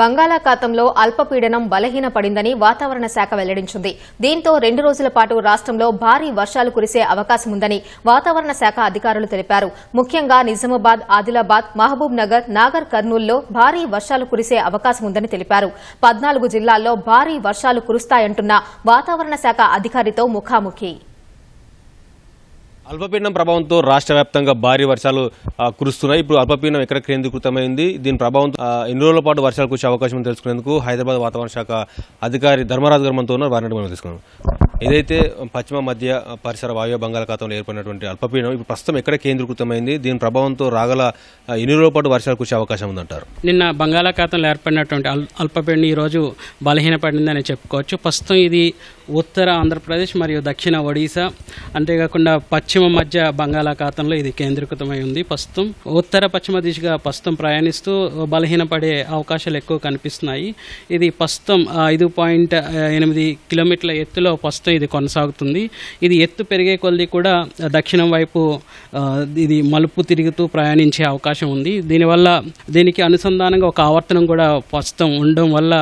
బంగాళాఖాతంలో అల్పపీడనం బలహీనపడిందని వాతావరణ శాఖ వెల్లడించింది. దీంతో రెండు రోజుల పాటు రాష్ట్రంలో భారీ వర్షాలు కురిసే అవకాశం ఉందని వాతావరణ శాఖ అధికారులు తెలిపారు. ముఖ్యంగా నిజామాబాద్ ఆదిలాబాద్ మహబూబ్ నగర్ నాగర్ కర్నూల్లో భారీ వర్షాలు కురిసే అవకాశం ఉందని తెలిపారు. పద్నాలుగు జిల్లాల్లో భారీ వర్షాలు కురుస్తాయంటున్న వాతావరణ శాఖ అధికారితో ముఖాముఖి. అల్పపీడనం ప్రభావంతో రాష్ట్ర వ్యాప్తంగా భారీ వర్షాలు కురుస్తున్నాయి. ఇప్పుడు అల్పపీడనం ఎక్కడ కేంద్రీకృతమైంది? దీని ప్రభావంతో ఎన్ని రోజుల పాటు వర్షాలు కురిసే అవకాశం తెలుసుకునేందుకు హైదరాబాద్ వాతావరణ శాఖ అధికారి ధర్మరాజు గారు మనతో ఉన్నారు. వారిని మనం తీసుకున్నాం ఏదైతే పశ్చిమ మధ్య పరిసర వాయు బంగాళాఖాతంలో ఏర్పడినటువంటి అల్పపీడనం ఇప్పుడు ప్రస్తుతం ఎక్కడ కేంద్రీకృతమైంది? దీని ప్రభావంతో రాగల ఎన్ని రోజుల పాటు వర్షాలు కురిసే అవకాశం ఉందంటారు. నిన్న బంగాళాఖాతంలో ఏర్పడినటువంటి అల్ అల్పపీడనం ఈరోజు బలహీనపడిందని చెప్పుకోవచ్చు. ప్రస్తుతం ఇది ఉత్తర ఆంధ్రప్రదేశ్ మరియు దక్షిణ ఒడిశా అంతేకాకుండా పశ్చిమ మధ్య బంగాళాఖాతంలో ఇది కేంద్రీకృతమై ఉంది. ప్రస్తుతం ఉత్తర పశ్చిమ దిశగా ప్రస్తుతం ప్రయాణిస్తూ బలహీనపడే అవకాశాలు ఎక్కువ కనిపిస్తున్నాయి. ఇది ప్రస్తుతం ఐదు పాయింట్ ఎనిమిది కిలోమీటర్ల ఎత్తులో ప్రస్తుతం ఇది కొనసాగుతుంది. ఇది ఎత్తు పెరిగే కొద్దీ కూడా దక్షిణం వైపు ఇది మలుపు తిరుగుతూ ప్రయాణించే అవకాశం ఉంది. దీనివల్ల దీనికి అనుసంధానంగా ఒక ఆవర్తనం కూడా ప్రస్తుతం ఉండడం వల్ల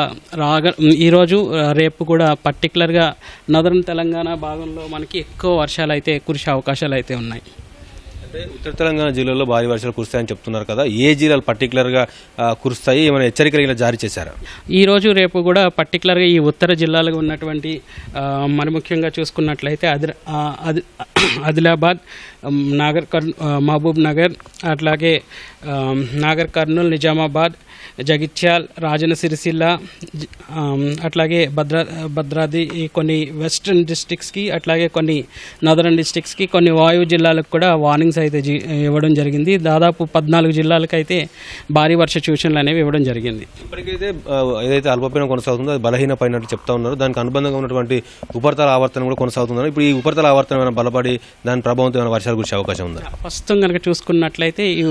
రాగ ఈరోజు రేపు కూడా పర్టికులర్గా నదరన్ తెలంగాణ భాగంలో మనకి ఎక్కువ వర్షాలు అయితే కురిసే అవకాశాలు అయితే ఉన్నాయి. ఉత్తర తెలంగాణ జిల్లాలో భారీ వర్షాలు కురుస్తాయని చెప్తున్నారు కదా. ఏ జిల్లాలు పర్టికులర్గా కురుస్తాయి? ఏమైనా హెచ్చరికలు ఇలా జారీ చేశారా? ఈ రోజు రేపు కూడా పర్టికులర్గా ఈ ఉత్తర జిల్లాలో ఉన్నటువంటి మన ముఖ్యంగా చూసుకున్నట్లయితే అది ఆదిలాబాద్ నాగర్ కర్ మహబూబ్ నగర్ అట్లాగే నాగర్ కర్నూలు నిజామాబాద్ జగిత్యాల్ రాజన సిరిసిల్ల అట్లాగే భద్రా భద్రాద్రి కొన్ని వెస్ట్రన్ డిస్ట్రిక్ట్స్కి అట్లాగే కొన్ని నదరన్ డిస్ట్రిక్ట్స్కి కొన్ని వాయు జిల్లాలకు కూడా వార్నింగ్స్ అయితే ఇవ్వడం జరిగింది. దాదాపు పద్నాలుగు జిల్లాలకు అయితే భారీ వర్ష సూచనలు అనేవి ఇవ్వడం జరిగింది. ఇప్పటికైతే ఏదైతే అల్పపీడనం కొనసాగుతుందో అది బలహీన పడినట్టు చెప్తా ఉన్నారు. దానికి అనుబంధంగా ఉన్నటువంటి ఉపరితల ఆవర్తనం కూడా కొనసాగుతున్నారు ఇప్పుడు ఈ ఉపరితల ఆవర్తనం ఏమైనా బలపడి దాని ప్రభావంతో ఏమైనా వర్షాలు కురిసే అవకాశం ఉందా? ప్రస్తుతం కనుక చూసుకున్నట్లయితే ఈ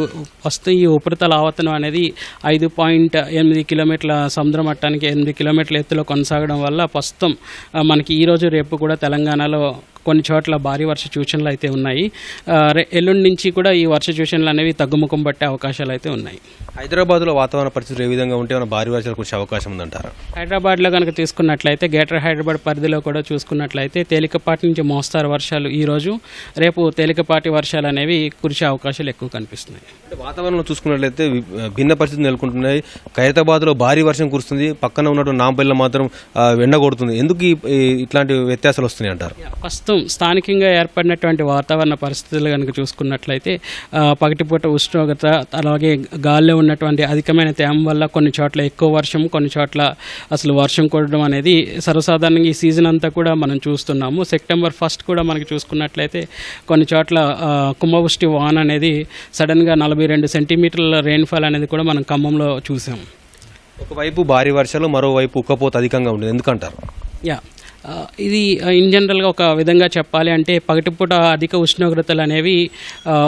ప్రస్తుతం ఈ ఉపరితల ఆవర్తనం అనేది ఐదు పాయింట్ ఎనిమిది కిలోమీటర్ల సముద్ర మట్టానికి ఎనిమిది కిలోమీటర్ల ఎత్తులో కొనసాగడం వల్ల ప్రస్తుతం మనకి ఈ రోజు రేపు కూడా తెలంగాణలో కొన్ని చోట్ల భారీ వర్ష సూచనలు అయితే ఉన్నాయి. ఎల్లుండి నుంచి కూడా ఈ వర్ష సూచనలు అనేవి తగ్గుముఖం పట్టే అవకాశాలు అయితే ఉన్నాయి. హైదరాబాద్లో వాతావరణ పరిస్థితులు ఏ విధంగా ఉంటే ఏమైనా భారీ వర్షాలు కురిసే అవకాశం ఉందంటారా? హైదరాబాద్లో కనుక తీసుకున్నట్లయితే గ్రేటర్ హైదరాబాద్ పరిధిలో కూడా చూసుకున్నట్లయితే తేలికపాటి నుంచి మోస్తారు వర్షాలు ఈ రోజు రేపు తేలికపాటి వర్షాలు అనేవి కురిసే అవకాశాలు ఎక్కువ కనిపిస్తున్నాయి. అంటే వాతావరణం చూసుకున్నట్లయితే భిన్న పరిస్థితులు నెలకొంటున్నాయి. ఖైరతాబాద్లో భారీ వర్షం కురుస్తుంది. పక్కన ఉన్నటువంటి నాంపల్లిలో మాత్రం ఎండ కొడుతుంది. ఎందుకు ఇట్లాంటి వ్యత్యాసాలు వస్తున్నాయి అంటారు? ప్రస్తుతం స్థానికంగా ఏర్పడినటువంటి వాతావరణ పరిస్థితులు కనుక చూసుకున్నట్లయితే పగటిపూట ఉష్ణోగ్రత అలాగే గాల్లో ఉన్నటువంటి అధికమైన తేమ వల్ల కొన్ని చోట్ల ఎక్కువ వర్షం కొన్ని చోట్ల అసలు వర్షం కొట్టడం అనేది సర్వసాధారణంగా ఈ సీజన్ అంతా కూడా మనం చూస్తున్నాము. సెప్టెంబర్ ఫస్ట్ కూడా మనకి చూసుకున్నట్లయితే కొన్ని చోట్ల కుంభవృష్టి వాన్ అనేది సడన్గా నలభై రెండు సెంటీమీటర్ల రెయిన్ఫాల్ అనేది కూడా మనం ఖమ్మంలో చూసాం. ఒకవైపు భారీ వర్షాలు మరోవైపు ఉక్కపోత అధికంగా ఉండేది. ఎందుకంటారు? యా. ఇది ఇన్ జనరల్గా ఒక విధంగా చెప్పాలి అంటే పగటిపూట అధిక ఉష్ణోగ్రతలు అనేవి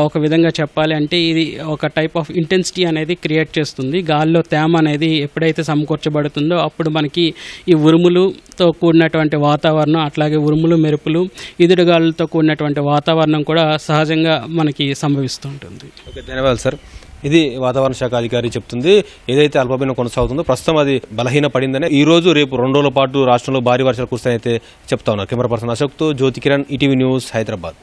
ఒక విధంగా చెప్పాలి అంటే ఇది ఒక టైప్ ఆఫ్ ఇంటెన్సిటీ అనేది క్రియేట్ చేస్తుంది. గాల్లో తేమ అనేది ఎప్పుడైతే సమకూర్చబడుతుందో అప్పుడు మనకి ఈ ఉరుములుతో కూడినటువంటి వాతావరణం అట్లాగే ఉరుములు మెరుపులు ఈదురుగాలులతో కూడినటువంటి వాతావరణం కూడా సహజంగా మనకి సంభవిస్తుంటుంది ఓకే ధన్యవాదాలు సార్. ఇది వాతావరణ శాఖ అధికారి చెప్తుంది. ఏదైతే అల్పపీడనం కొనసాగుతుందో ప్రస్తుతం అది బలహీన పడిందని ఈ రోజు రేపు రెండు రోజుల పాటు రాష్ట్రంలో భారీ వర్షాలు కురుస్తాయైతే చెప్తా ఉన్నారు. కెమెరా పర్సన్ అశోక్తో జ్యోతి కిరణ్ ఈటీవీ న్యూస్ హైదరాబాద్.